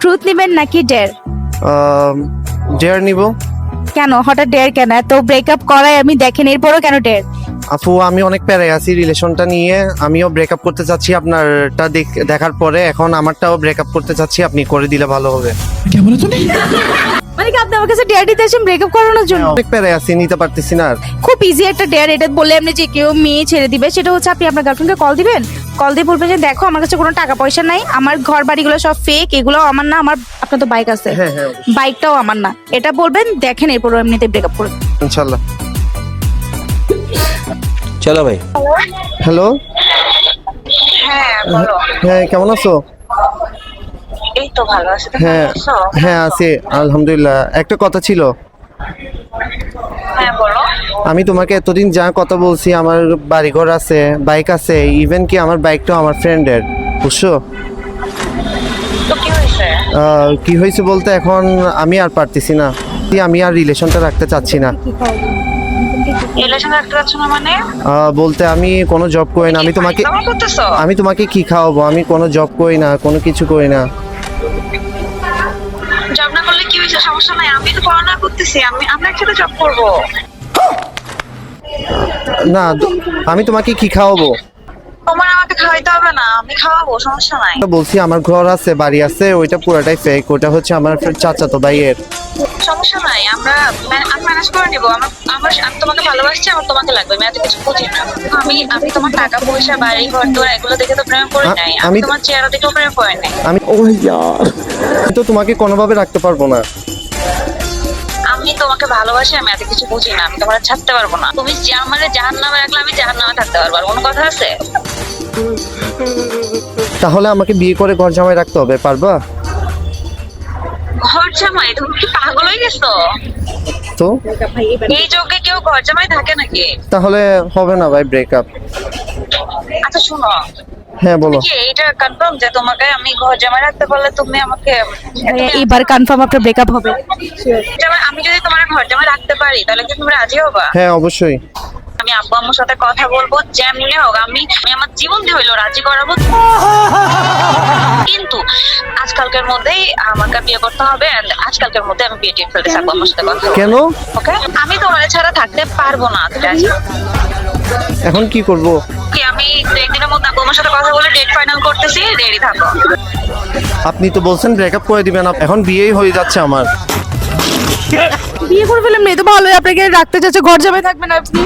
Truth নেবেন নাকি dare dare নিব। কেন? হঠাৎ ডেয়ার কেন? এত ব্রেকআপ করায় আমি দেখেন এরপরও কেন ডেয়ার আপু আমি অনেক প্যারায় আছি রিলেশনটা নিয়ে। আমিও ব্রেকআপ করতে চাচ্ছি আপনারটা দেখার পরে। এখন আমারটাও ব্রেকআপ করতে চাচ্ছি আপনি করে দিলে ভালো হবে। মানে কি আপনি আমার কাছে ডেয়ার দিতে আসেন ব্রেকআপ করানোর জন্য? অনেক প্যারায় আছি নিতে পারতেছি না আর। খুব ইজি একটা ডেয়ার এটা বললে আপনি যে কেউ মেয়ে ছেড়ে দিবে সেটা হচ্ছে আপনি আপনার গার্লফ্রেন্ডকে কল দিবেন। কল দিয়ে বলবেন যে দেখো আমার কাছে কোনো টাকা পয়সা নাই আমার ঘর বাড়িগুলো সব ফেক এগুলো আমার না আমার আপনার তো বাইক আছে। হ্যাঁ হ্যাঁ বাইকটাও আমার না। এটা বলবেন দেখেন এরপর এমনিতে ব্রেকআপ করবেন ইনশাল্লাহ। চলো ভাই। হ্যালো? হ্যাঁ বলো। হ্যাঁ কেমন আছো? তো ভালো আছি তুমি হ্যাঁ ভালো হ্যাঁ আছি আলহামদুলিল্লাহ। একটা কথা ছিল। হ্যাঁ আমি তোমাকে এতদিন যা কথা বলছি আমার বাড়িঘর আছে বাইক আছে ইভেন কি আমার বাইকটাও আমার ফ্রেন্ডের বুঝছ? কি হয়েছে? বলতে এখন আমি আর পারতেছি না। আমি আর রিলেশনটা রাখতে চাচ্ছি না। মানে? বলতে আমি কোনো জব করি না। আমি তোমাকে আমি তোমাকে কি খাওয়াবো? আমি কোনো জব করি না কোনো কিছু করি না। হয়েছে সমস্যা নাই আমি তো পড়াশোনা করতেছি আমি আমরা একসাথে জব করব। না আমি তোমাকে কি খাওয়াবো? তোমার আমাকে খাওয়াইতে হবে না আমি খাওয়াবো সমস্যা নাই। বলছি আমার ঘর আছে বাড়ি আছে ওইটা পুরাটাই ফেক ওটা হচ্ছে আমার চাচাতো ভাইয়ের। সমস্যা নাই আমরা আমি ম্যানেজ করে নিবো। আমার আমার আমি তোমাকে ভালোবাসছি আমার তোমাকে লাগবে আমি এত কিছু বুঝি না। আমি আমি তোমার টাকা পয়সা বাড়ি ঘর দোর এগুলো দেখে তো প্রেম করে নাই। আমি তোমার চেহারা দেখেও প্রেম করে নাই। আমি ও আমি তো তোমাকে কোনোভাবে রাখতে পারব না। আমি তোমাকে ভালোবাসি আমি এত কিছু বুঝি না আমি তোমার ছাড়তে পারব না। তুমি যে আমাদের জাহান নামে রাখলে আমি জাহান নামে থাকতে পারব আর কোনো কথা আছে? তাহলে আমাকে বিয়ে করে ঘর জামাই রাখতে হবে পারবা? ঘর জামাই তুমি কি পাগল হয়ে গেছো? তো? এই যোগে কেউ ঘর জামাই থাকে নাকি? তাহলে হবে না ভাই ব্রেকআপ আচ্ছা শোনো। হ্যাঁ বলো। কনফার্ম যে তোমাকে আমি ঘর জামাই রাখতে পারলে তুমি আমাকে এবার কনফার্ম আপনার ব্রেকআপ হবে। আমি যদি তোমার ঘর জামাই রাখতে পারি তাহলে কি তুমি রাজি হবা? হ্যাঁ অবশ্যই। আমি আব্বু আম্মুর সাথে কথা বলব যেমনি হোক আমি আমি আমার জীবন দিয়ে হইল রাজি করাবো। কিন্তু আজকালকের মধ্যেই আমাকে বিয়ে করতে হবে আজকালকের মধ্যে আমি বিয়ে টিয়ে ফেলতে থাকব আমার সাথে কথা কেন? ওকে? আমি তোমার ছাড়া থাকতে পারব না এখন কি করব? কি আমি একদিনের মধ্যে আমার সাথে কথা বলে ডেট ফাইনাল করতেছি রেডি থাকো। আপনি তো বলছেন ব্রেকআপ করে দিবেন এখন বিয়েই হয়ে যাচ্ছে আমার। বিয়ে করে ফেলেন মেয়ে তো ভালোই আপনাকে রাখতে চাচ্ছে ঘর জামাই থাকবেন আপনি।